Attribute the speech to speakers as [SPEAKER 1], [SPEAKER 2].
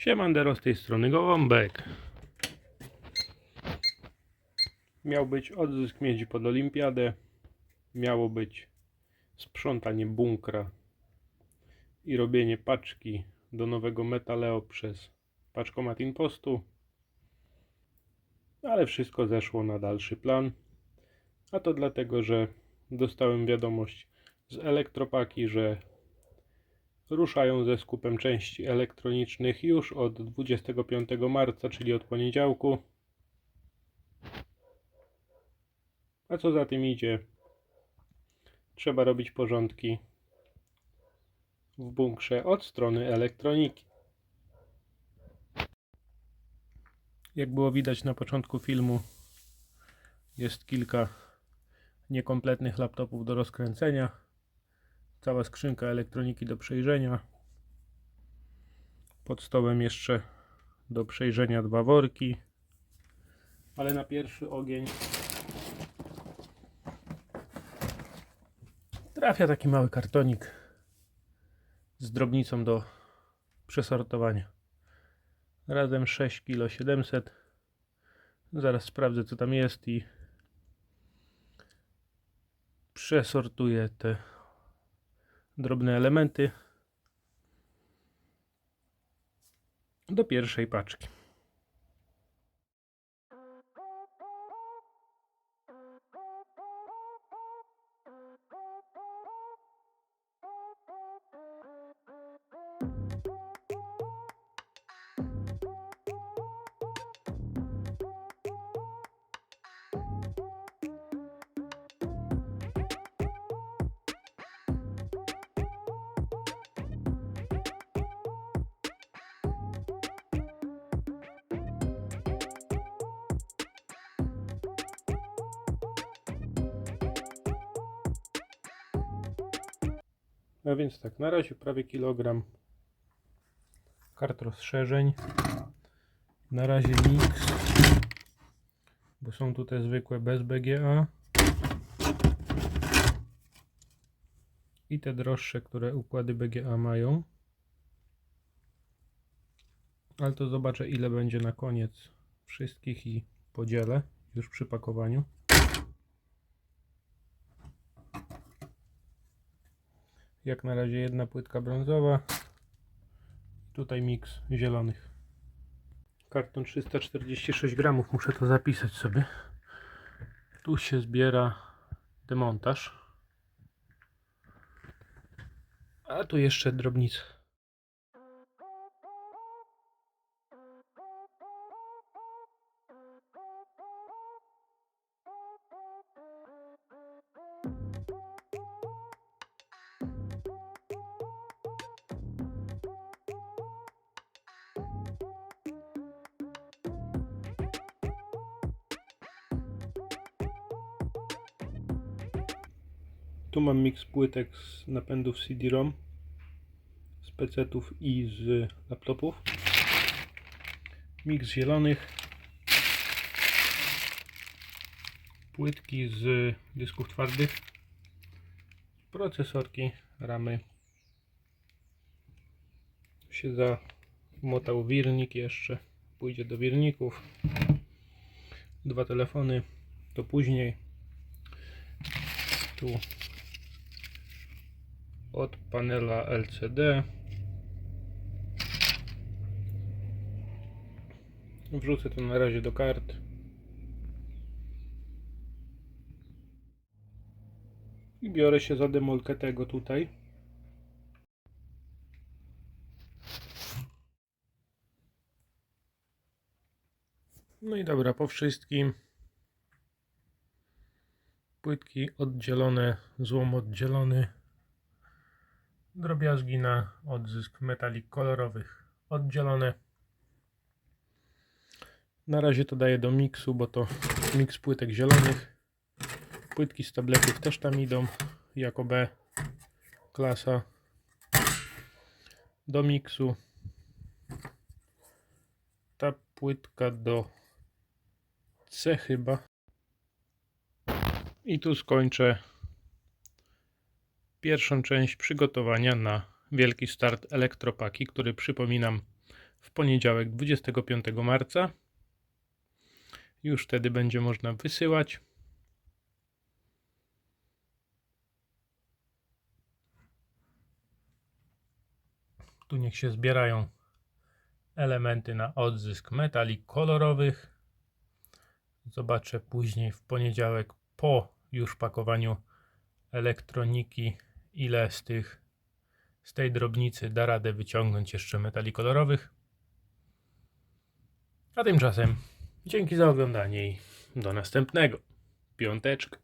[SPEAKER 1] Siemandero z tej strony Gołąbek. Miał być odzysk miedzi pod olimpiadę. Miało być sprzątanie bunkra i robienie paczki do nowego Metaleo przez paczkomat Impostu. Ale wszystko zeszło na dalszy plan. A to dlatego, że dostałem wiadomość z elektropaki, że ruszają ze skupem części elektronicznych już od 25 marca, czyli od poniedziałku. A co za tym idzie? Trzeba robić porządki w bunkrze od strony elektroniki. Jak było widać na początku filmu, jest kilka niekompletnych laptopów do rozkręcenia cała skrzynka elektroniki do przejrzenia. Pod stołem jeszcze do przejrzenia dwa worki. Ale na pierwszy ogień trafia taki mały kartonik z drobnicą do przesortowania. Razem 6 kg 700. Zaraz sprawdzę co tam jest i przesortuję te drobne elementy do pierwszej paczki. A więc tak, na razie prawie kilogram kart rozszerzeń. Na razie mix, bo są tutaj zwykłe bez BGA. I te droższe, które układy BGA mają. Ale to zobaczę ile będzie na koniec wszystkich i podzielę już przy pakowaniu. Jak na razie jedna płytka brązowa. Tutaj miks zielonych. Karton 346 gramów, muszę to zapisać sobie. Tu się zbiera demontaż. A tu jeszcze drobnica. Tu mam miks płytek z napędów CD-ROM, z PC-ów i z laptopów. Miks zielonych. Płytki z dysków twardych. Procesorki, ramy. Się zamotał wirnik jeszcze. Pójdzie do wirników. Dwa telefony. To później. Tu od panela LCD. Wrzucę to na razie do kart. I biorę się za demolkę tego tutaj. No i dobra, po wszystkim. Płytki oddzielone, złom oddzielony drobiazgi na odzysk metalik kolorowych oddzielone. Na razie to daję do miksu, bo to miks płytek zielonych. Płytki z tabletów też tam idą jako B klasa do miksu. Ta płytka do C chyba. I tu skończę pierwszą część przygotowania na wielki start elektropaki, który przypominam w poniedziałek 25 marca. Już wtedy będzie można wysyłać. Tu niech się zbierają elementy na odzysk metali kolorowych. Zobaczę później w poniedziałek po już pakowaniu elektroniki, ile z tych z tej drobnicy da radę wyciągnąć jeszcze metali kolorowych. A tymczasem dzięki za oglądanie i do następnego. Piąteczka.